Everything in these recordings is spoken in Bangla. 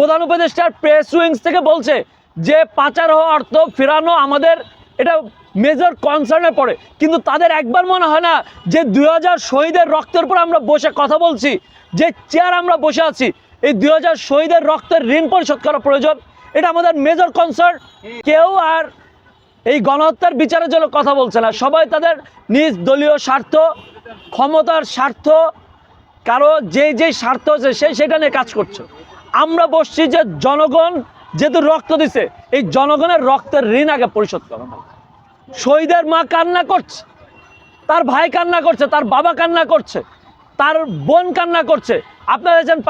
প্রধান উপদেষ্টার প্রেস উইংস থেকে বলছে যে পাচার হওয়া অর্থ ফেরানো আমাদের এটা মেজর কনসার্নে পড়ে। কিন্তু তাদের একবার মনে হয় না যে দুই হাজার শহীদের রক্তের উপর আমরা বসে কথা বলছি, যে চেয়ার আমরা বসে আছি, এই দুই হাজার শহীদের রক্তের ঋণ পরিশোধ করা প্রয়োজন, এটা আমাদের মেজর কনসার্ন কেউ আর এই গণহত্যার বিচারের জন্য কথা বলছে না। সবাই তাদের নিজ দলীয় স্বার্থ, ক্ষমতার স্বার্থ, কারও যে যে স্বার্থ আছে সে সেটা নিয়ে কাজ করছে। আমরা বসছি যে জনগণ যেহেতু রক্ত দিছে, এই জনগণের রক্তের ঋণ আগে পরিশোধ করা শহীদের মা কান্না করছে, তার ভাই কান্না করছে, তার বাবা কান্না করছে, তার বোন কান্না করছে। আপনারা দেখছেন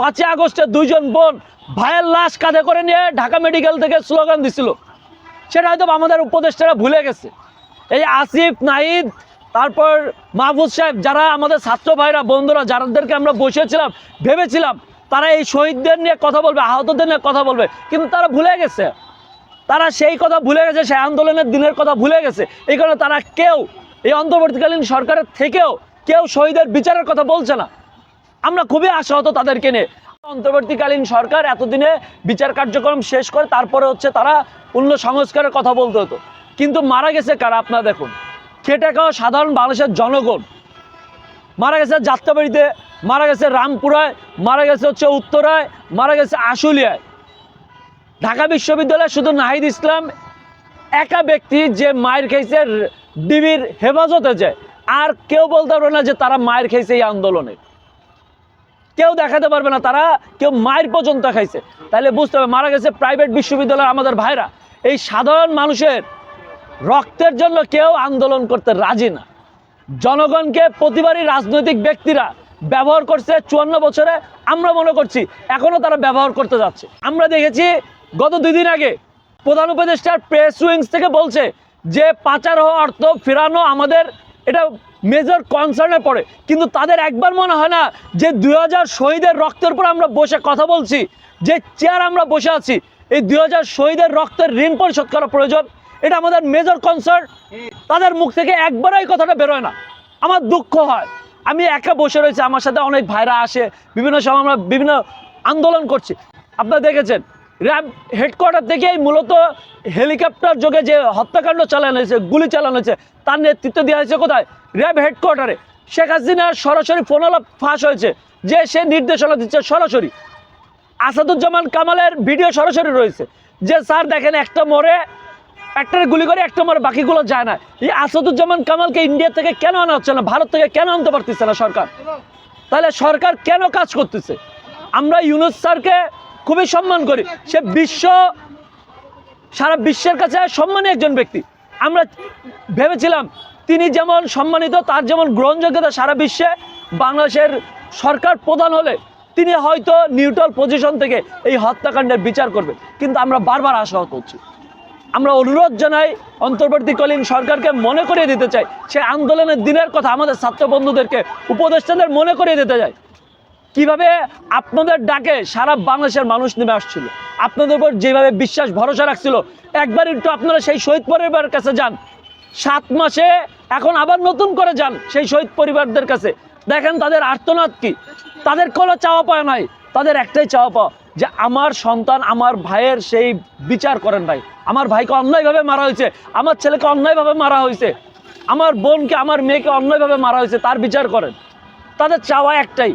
পাঁচই আগস্টে দুইজন বোন ভাইয়ের লাশ কাঁধে করে নিয়ে ঢাকা মেডিকেল থেকে স্লোগান দিছিল। সেটা হয়তো আমাদের উপদেষ্টারা ভুলে গেছে। এই আসিফ, নাহিদ, তারপর মাহফুজ সাহেব, যারা আমাদের ছাত্র ভাইরা, বন্ধুরা, যাদেরকে আমরা বসেছিলাম ভেবেছিলাম তারা এই শহীদদের নিয়ে কথা বলবে, আহতদের নিয়ে কথা বলবে, কিন্তু তারা ভুলে গেছে। তারা সেই কথা ভুলে গেছে, সেই আন্দোলনের দিনের কথা ভুলে গেছে। এই কারণে তারা কেউ এই অন্তর্বর্তীকালীন সরকারের থেকেও কেউ শহীদের বিচারের কথা বলছে না। আমরা খুবই আশাহত তাদেরকে নিয়ে। অন্তর্বর্তীকালীন সরকার এতদিনে বিচার কার্যক্রম শেষ করে তারপরে হচ্ছে তারা পূর্ণ সংস্কারের কথা বলতে হতো। কিন্তু মারা গেছে কারা আপনারা দেখুন। খেটে খাওয়া সাধারণ বাংলাদেশের জনগণ। মারা গেছে যাত্রাবাড়িতে মারা গেছে রামপুরায়, মারা গেছে হচ্ছে উত্তরায়, মারা গেছে আশুলিয়ায়। ঢাকা বিশ্ববিদ্যালয়ে শুধু নাহিদ ইসলাম একা ব্যক্তি যে মায়ের খেয়েছে ডিবির হেফাজতে যায় আর কেউ বলতে পারবে না যে তারা মায়ের খেয়েছে এই আন্দোলনে। কেউ দেখাতে পারবে না তারা, কেউ মায়ের পর্যন্ত খাইছে। তাহলে বুঝতে হবে, মারা গেছে প্রাইভেট বিশ্ববিদ্যালয়ের আমাদের ভাইরা। এই সাধারণ মানুষের রক্তের জন্য কেউ আন্দোলন করতে রাজি না। জনগণকে প্রতিবারই রাজনৈতিক ব্যক্তিরা ব্যবহার করছে চুয়ান্ন বছরে, আমরা মনে করছি এখনও তারা ব্যবহার করতে যাচ্ছে। আমরা দেখেছি গত দুই দিন আগে প্রধান উপদেষ্টার প্রেস উইংস থেকে বলছে যে পাচার হওয়া অর্থ ফেরানো আমাদের এটা মেজর কনসার্নে পড়ে। কিন্তু তাদের একবার মনে হয় না যে দুই হাজার শহীদের রক্তের উপর আমরা বসে কথা বলছি, যে চেয়ার আমরা বসে আছি, এই দুই হাজার শহীদের রক্তের ঋণ পরিশোধ করা প্রয়োজন, এটা আমাদের মেজর কনসার্ন তাদের মুখ থেকে একবারই কথাটা বেরোয় না। আমার দুঃখ হয়। আমি একা বসে রয়েছি, আমার সাথে অনেক ভাইরা আসে, বিভিন্ন সময় আমরা বিভিন্ন আন্দোলন করছি। আপনারা দেখেছেন, র্যাব হেডকোয়ার্টার থেকেই মূলত হেলিকপ্টার যোগে যে হত্যাকাণ্ড চালানো হয়েছে, গুলি চালানো হয়েছে, তার নেতৃত্ব দেওয়া হয়েছে কোথায়? র্যাব হেডকোয়ার্টারে শেখ হাসিনার সরাসরি ফোনলা ফাঁস হয়েছে, যে সে নির্দেশনা দিচ্ছে সরাসরি। আসাদুজ্জামান কামালের ভিডিও সরাসরি রয়েছে, যে স্যার দেখেন একটা মরে একটার গুলি করে একটা মরে বাকিগুলো যায় না। এই আসাদুজ্জামান কামালকে ইন্ডিয়া থেকে কেন আনা হচ্ছে না? ভারত থেকে কেন আনতে পারতেছে না সরকার? তাহলে সরকার কেন কাজ করতেছে? আমরা ইউনুস স্যারকে খুবই সম্মান করি। সে বিশ্ব, সারা বিশ্বের কাছে সম্মানী একজন ব্যক্তি। আমরা ভেবেছিলাম তিনি যেমন সম্মানিত, তার যেমন গ্রহণযোগ্যতা সারা বিশ্বে বাংলাদেশের সরকার প্রধান হলে, তিনি হয়তো নিউট্রাল পজিশন থেকে এই হত্যাকাণ্ডের বিচার করবে কিন্তু আমরা বারবার আশা হচ্ছি আমরা অনুরোধ জানাই অন্তর্বর্তীকালীন সরকারকে মনে করিয়ে দিতে চাই। সে আন্দোলনের দিনের কথা আমাদের ছাত্র বন্ধুদেরকে, উপদেষ্টাদের মনে করিয়ে দিতে চাই। কীভাবে আপনাদের ডাকে সারা বাংলাদেশের মানুষ নেমে আসছিল? আপনাদের উপর যেভাবে বিশ্বাস, ভরসা রাখছিল, একবার একটু আপনারা সেই শহীদ পরিবারের কাছে যান। সাত মাসে এখন আবার নতুন করে যান সেই শহীদ পরিবারদের কাছে। দেখেন তাদের আর্তনাদ কি? তাদের কোনো চাওয়া পাওয়া নাই। তাদের একটাই চাওয়া পাওয়া যে আমার সন্তান, আমার ভাইয়ের সেই বিচার করেন ভাই। আমার ভাইকে অন্যায়ভাবে মারা হয়েছে, আমার ছেলেকে অন্যায়ভাবে মারা হয়েছে, আমার বোনকে, আমার মেয়েকে অন্যায়ভাবে মারা হয়েছে, তার বিচার করেন। তাদের চাওয়া একটাই